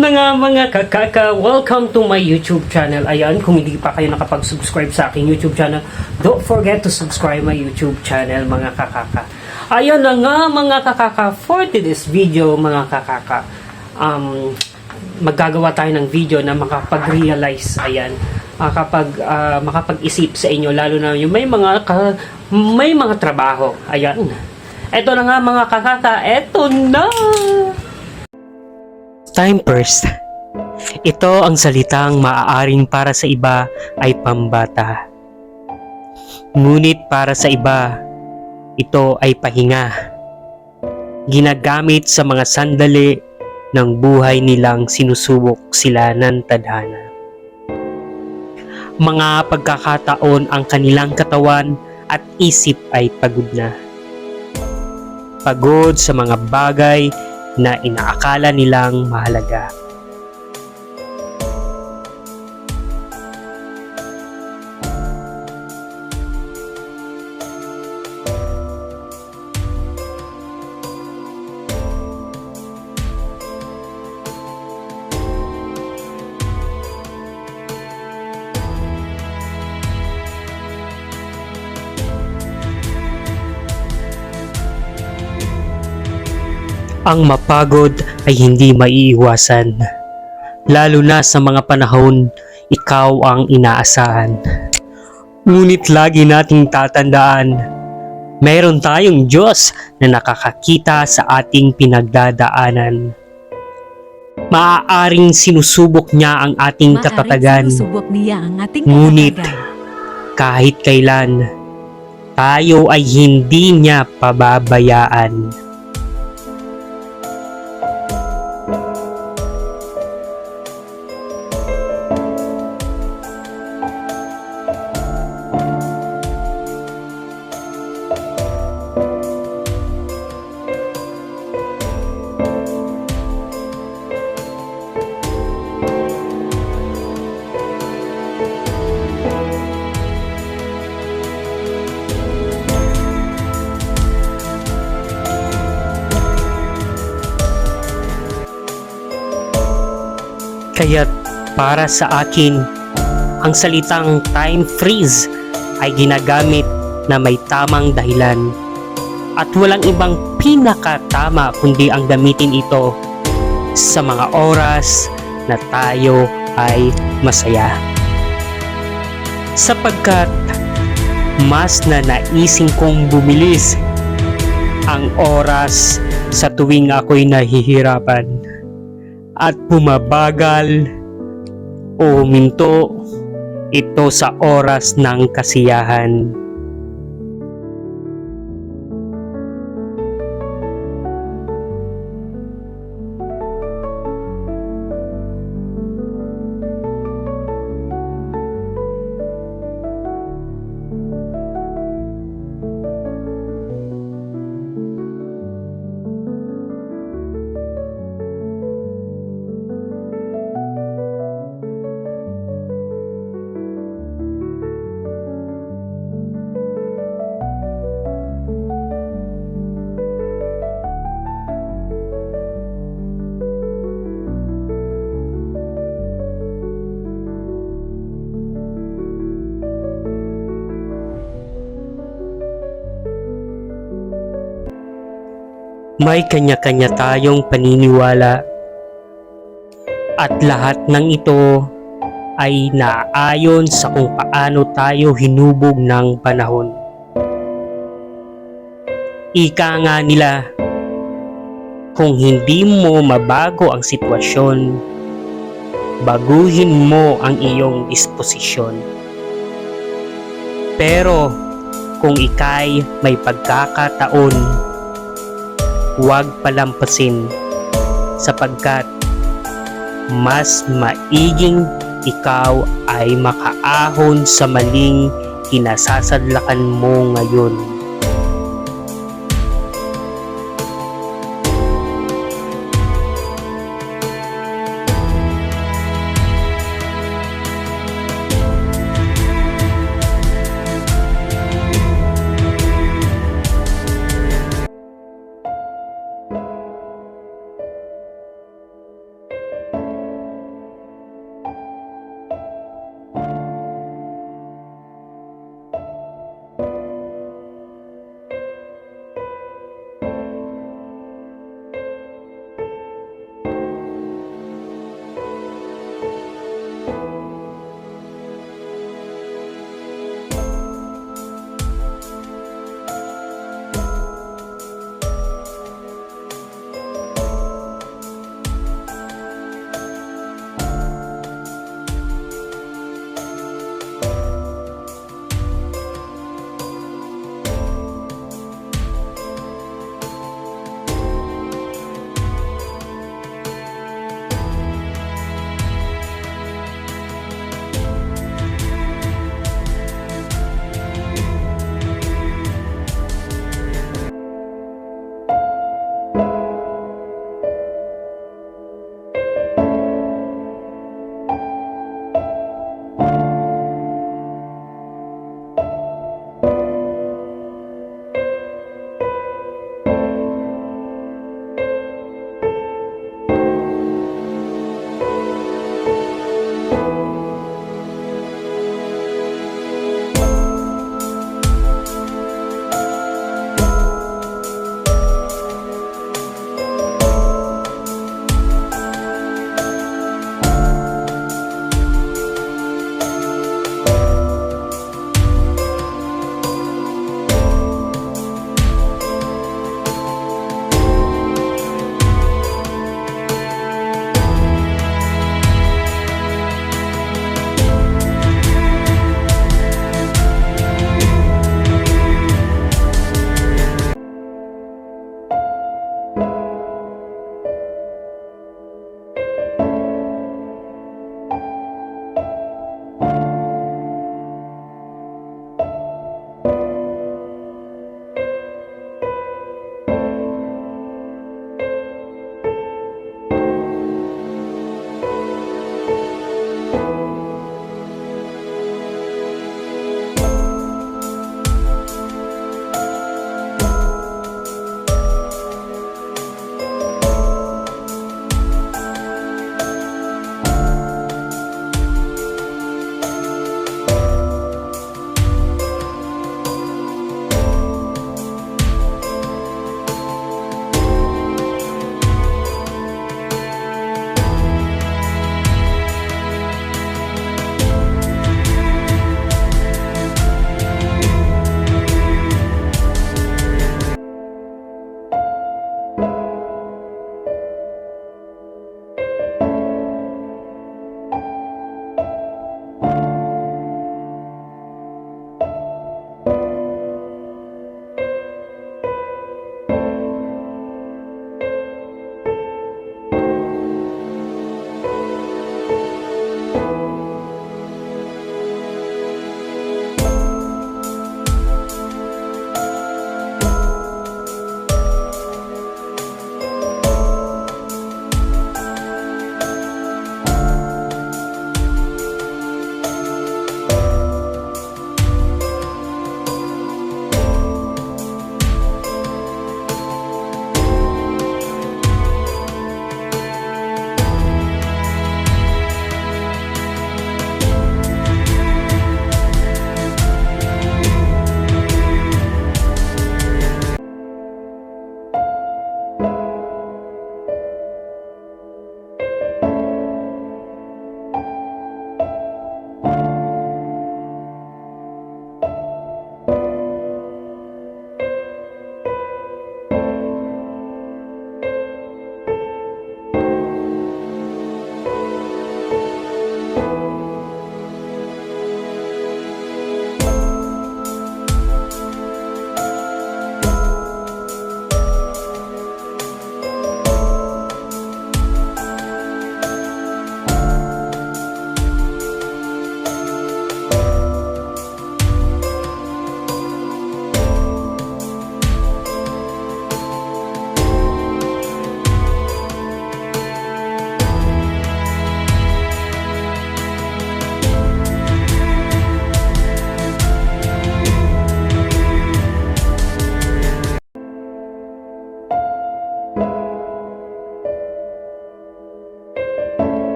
Na nga mga kakaka, welcome to my YouTube channel. Ayan, kung hindi pa kayo nakapag-subscribe sa aking YouTube channel, don't forget to subscribe my YouTube channel mga kakaka. Ayun na nga mga kakaka, for today's video mga kakaka, um, maggagawa tayo ng video na makapag-realize, ayan, makapag, ah, makapag-isip sa inyo, lalo na yung may mga, ka- may mga trabaho. Ayan. Eto na nga mga kakaka, eto na! Time first. Ito ang salitang maaaring para sa iba ay pambata. Ngunit para sa iba, ito ay pahinga. Ginagamit sa mga sandali ng buhay nilang sinusubok sila ng tadhana. Mga pagkakataon ang kanilang katawan at isip ay pagod na. Pagod sa mga bagay na inaakala nilang mahalaga. Ang mapagod ay hindi maiiwasan. Lalo na sa mga panahon ikaw ang inaasahan. Ngunit lagi nating tatandaan, mayroon tayong Diyos na nakakakita sa ating pinagdadaanan. Maaaring sinusubok niya ang ating katatagan. Maaaring sinusubok niya ang ating Ngunit, katatagan. kahit kailan, tayo ay hindi niya pababayaan. Kaya't para sa akin, ang salitang time freeze ay ginagamit na may tamang dahilan. At walang ibang pinakatama kundi ang gamitin ito sa mga oras na tayo ay masaya. Sapagkat mas na naising kong bumilis ang oras sa tuwing ako'y nahihirapan at bumabagal o huminto ito sa oras ng kasiyahan. May kanya-kanya tayong paniniwala at lahat ng ito ay naayon sa kung paano tayo hinubog ng panahon. Ika nga nila, kung hindi mo mabago ang sitwasyon, baguhin mo ang iyong disposisyon. Pero kung ikay may pagkakataon, huwag palampasin sapagkat mas maiging ikaw ay makaahon sa maling kinasasadlakan mo ngayon.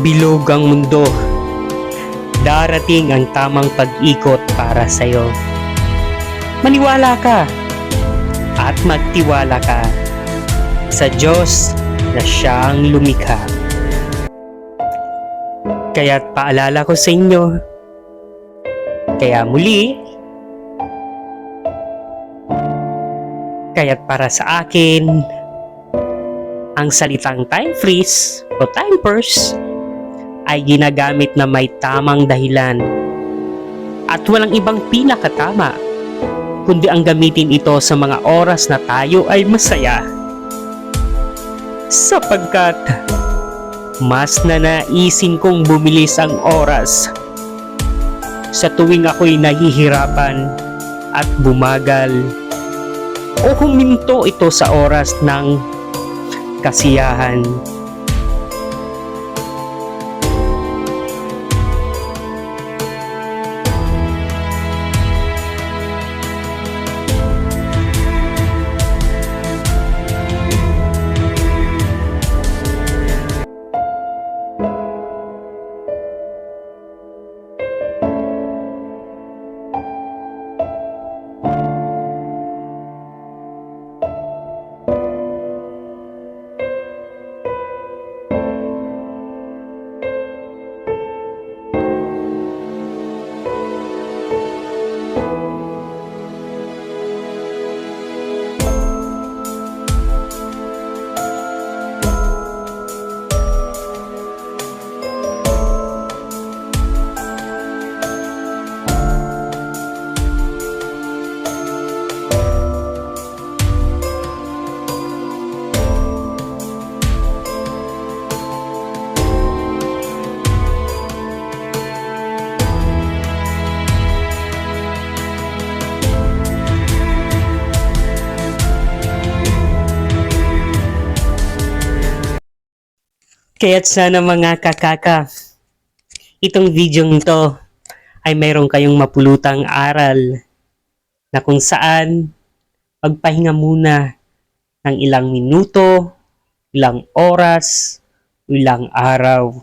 Bilog ang mundo. Darating ang tamang pag-ikot para sa'yo. Maniwala ka at magtiwala ka sa Diyos na siyang lumikha. Kaya't paalala ko sa inyo, kaya muli, kaya't para sa akin, ang salitang time freeze o time purse ay ginagamit na may tamang dahilan. At walang ibang pinakatama kundi ang gamitin ito sa mga oras na tayo ay masaya. Sapagkat mas nanaisin kong bumilis ang oras. Sa tuwing ako'y nahihirapan at bumagal o huminto ito sa oras ng kasiyahan. Kaya't sana mga kakaka, itong video to ay mayroon kayong mapulutang aral na kung saan magpahinga muna ng ilang minuto, ilang oras, ilang araw.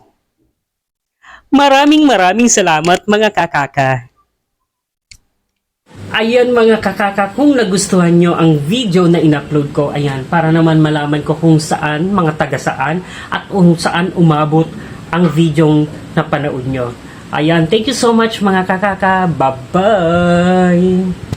Maraming maraming salamat mga kakaka. Ayan mga kakaka, kung nagustuhan nyo ang video na in-upload ko, ayan, para naman malaman ko kung saan, mga taga saan, at kung saan umabot ang video na panood nyo. Ayan, thank you so much mga kakaka. Bye-bye!